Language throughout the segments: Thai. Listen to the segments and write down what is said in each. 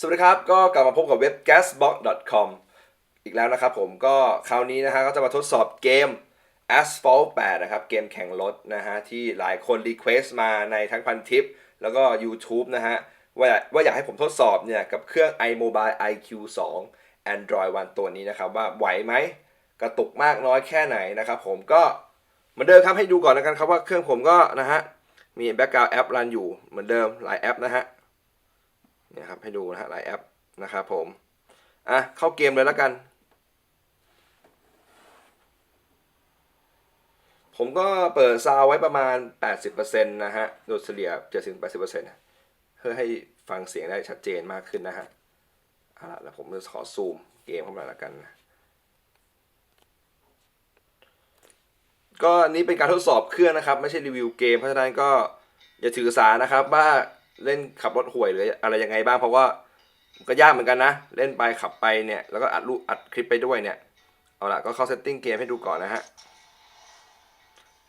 สวัสดีครับ ก็กลับมาพบกับเว็บ gasbox.com อีกแล้วนะครับผมก็คราวนี้นะฮะก็จะมาทดสอบเกม Asphalt 8 นะครับ เกมแข่งรถนะฮะ ที่หลายคนรีเควสต์มาในทั้งพันทิป แล้วก็ YouTube นะฮะ ว่าว่าอยากให้ผมทดสอบเนี่ย กับเครื่อง iMobile IQ 2 Android One ตัวนี้นะครับ ว่าไหวไหม กระตุกมากน้อยแค่ไหนนะครับผมก็เหมือนเดิมครับให้ดูก่อนแล้วกันครับว่าเครื่องผมก็นะฮะ มี background app รันอยู่เหมือนเดิมหลายแอปนะฮะ เนี่ยครับให้ดูนะฮะหลายแอปนะครับผมอะเข้าเกมเลยแล้วกัน ผมก็เปิดซาวไว้ประมาณ 80%นะฮะโดยเฉลี่ย70-80%นะเพื่อให้ฟังเสียงได้ชัดเจนมากขึ้นนะฮะเอาละแล้วผมจะขอซูมเกมเข้ามาแล้วกันนะก็อันนี้เป็นการทดสอบเครื่องนะครับ ไม่ใช่รีวิวเกมเพราะฉะนั้นก็อย่าถือสานะครับว่า เล่นขับรถห่วยหรืออะไรยังไงบ้างเพราะว่าก็ยากเหมือนกันนะ เล่นไปขับไปเนี่ยแล้วก็อัดรูปอัดคลิปไปด้วยเนี่ย เอาละก็เข้าเซตติ้งเกมให้ดูก่อนนะฮะ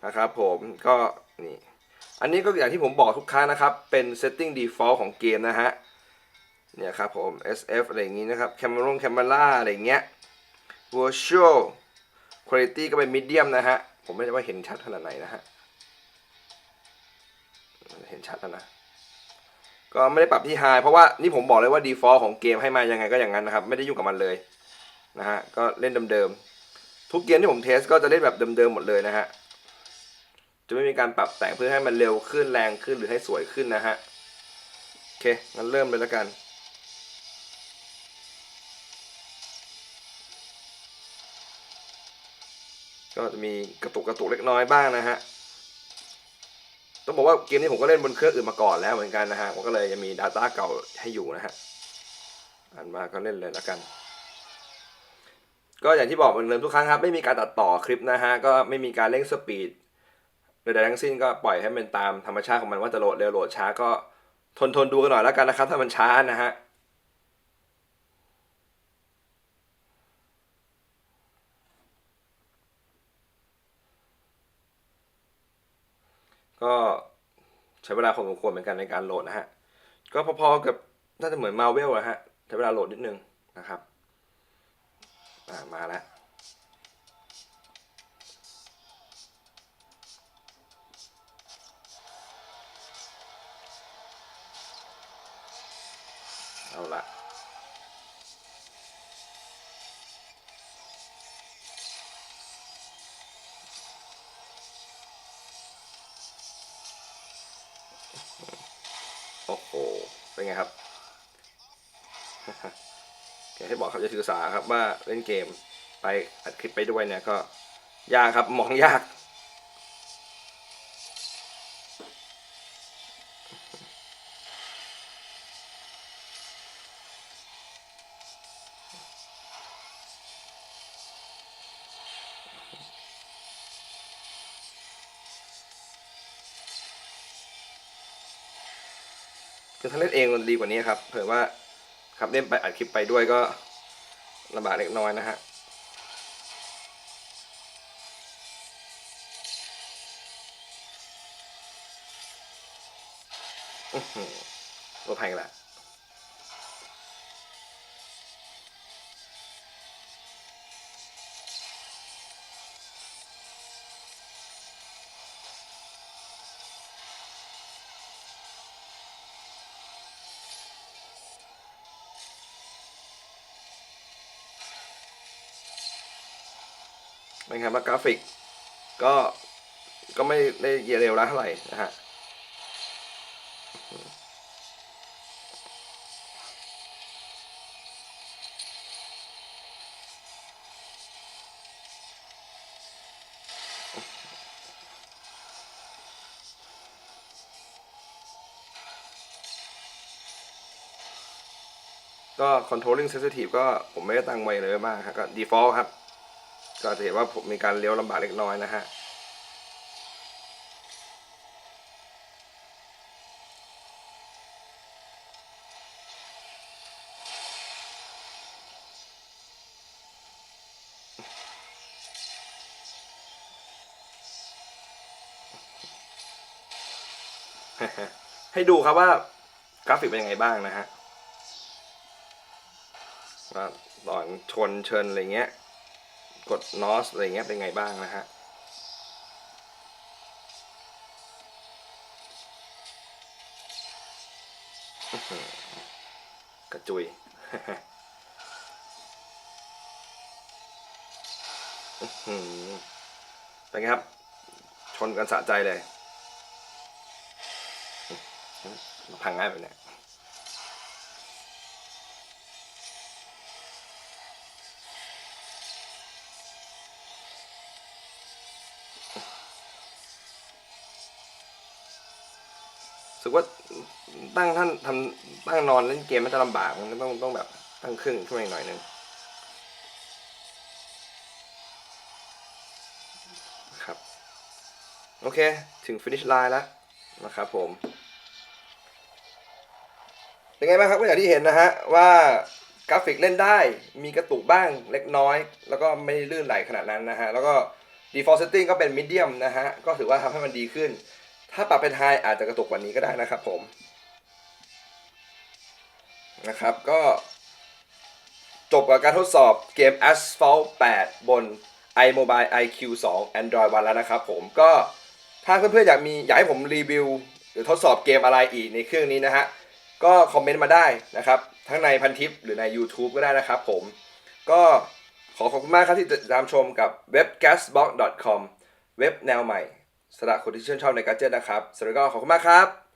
นะครับผมก็นี่อันนี้ก็อย่างที่ผมบอกทุกครั้งนะครับ เป็น setting default ของเกมนะฮะเนี่ยครับผม SF อะไรอย่างงี้นะครับ camera camera อะไรอย่างเงี้ย virtual quality ก็เป็น medium นะฮะ ผมไม่ได้ว่าเห็นชัดขนาดไหนนะฮะ เห็นชัดแล้วนะ ก็ไม่ได้ปรับที่ high เพราะว่านี่ผมบอกเลยว่า default ของเกมให้มายังไงก็อย่างนั้นนะครับ ไม่ได้ยุ่งกับมันเลยนะฮะก็เล่นเดิมๆทุกเกมที่ผมเทสก็จะเล่นแบบเดิมๆหมดเลยนะฮะจะไม่มีการปรับแต่งเพื่อให้มันเร็วขึ้นแรงขึ้นหรือให้สวยขึ้นนะฮะโอเคงั้นเริ่มเลยแล้วกันก็จะมีกระตุกกระตุกเล็กน้อยบ้างนะฮะ ต้องบอกว่าเกมนี้ผมก็เล่นบนเครื่องอื่นมาก่อนแล้วเหมือนกันนะฮะผมก็เลยยังมี Data เก่าให้อยู่นะฮะอ่านมาก็เล่นเลยแล้วกัน ก็อย่างที่บอกเหมือนเดิมทุกครั้งครับ ไม่มีการตัดต่อคลิปนะฮะก็ไม่มีการเร่งสปีดใดๆทั้งสิ้นก็ปล่อยให้มันตามธรรมชาติของมันว่าจะโหลดเร็วโหลดช้าก็ทนทนดูกันหน่อยแล้วกันนะครับถ้ามันช้านะฮะ ก็ใช้เวลาพอสมควรเหมือนกันในการโหลดนะฮะ ก็พอๆกับน่าจะเหมือนมาเวลนะฮะ ใช้เวลาโหลดนิดนึงนะครับมาแล้วเอาละ โอ้โห เป็นไงครับอย่างที่บอกครับจะถือสาครับว่าเล่นเกมไปอัดคลิปไปด้วยเนี่ยก็ยากครับมองยาก คือถ้าเล่นเองมันดีกว่านี้ครับเผื่อว่าขับเล่นไปอัดคลิปไปด้วยก็ลำบากเล็กน้อยนะฮะอื้อหือรถแพงแหละ เป็นไงบ้างกราฟิกก็ก็ไม่ได้เร็วแล้วเท่าไหร่นะฮะก็ controlling sensitive ก็ผมไม่ได้ตั้งไว้เลยมากครับก็ default ครับ ก็จะเห็นว่าผมมีการเลี้ยวลำบากเล็กน้อยนะฮะให้ดูครับว่ากราฟิกเป็นยังไงบ้างนะฮะตอนชนเชิญอะไรเงี้ย กดนอสอะไรเงี้ยเป็นไงบ้างนะฮะกระจุยอื้อหือเป็นไงครับ ชนกันสะใจเลยพังง่ายไปเนี่ย สึกว่าตั้งท่านทำตั้งนอนเล่นเกมมันจะลำบากมันต้องต้องแบบตั้งครึ่งขึ้นมาอีกหน่อยหนึงครับ โอเค ถึง finish line แล้วนะครับผมเป็นไงบ้างครับก็อย่างที่เห็นนะฮะว่ากราฟิกเล่นได้มีกระตุกบ้างเล็กน้อย แล้วก็ไม่ลื่นไหลขนาดนั้นนะฮะ แล้วก็ default setting ก็เป็น medium นะฮะ ก็ถือว่าทำให้มันดีขึ้น ถ้าปรับเป็น high อาจจะกระตุกกว่านี้ก็ได้นะครับผมนะครับก็จบกับการทดสอบเกม Asphalt 8 บน iMobile IQ 2 Android One แล้วนะครับผมก็ถ้าเพื่อนๆอยากมีอยากให้ผมรีวิว หรือทดสอบเกมอะไรอีกในเครื่องนี้นะฮะก็คอมเมนต์มาได้นะครับ ทั้งในพันทิปหรือใน YouTube ก็ได้นะครับผม ก็ขอขอบคุณมากครับที่ติดตามชมกับเว็บ gasbox.com เว็บแนวใหม่ สำหรับคนที่ชื่นชอบในการเจตนะครับสวัสดีก็ขอบคุณมากครับ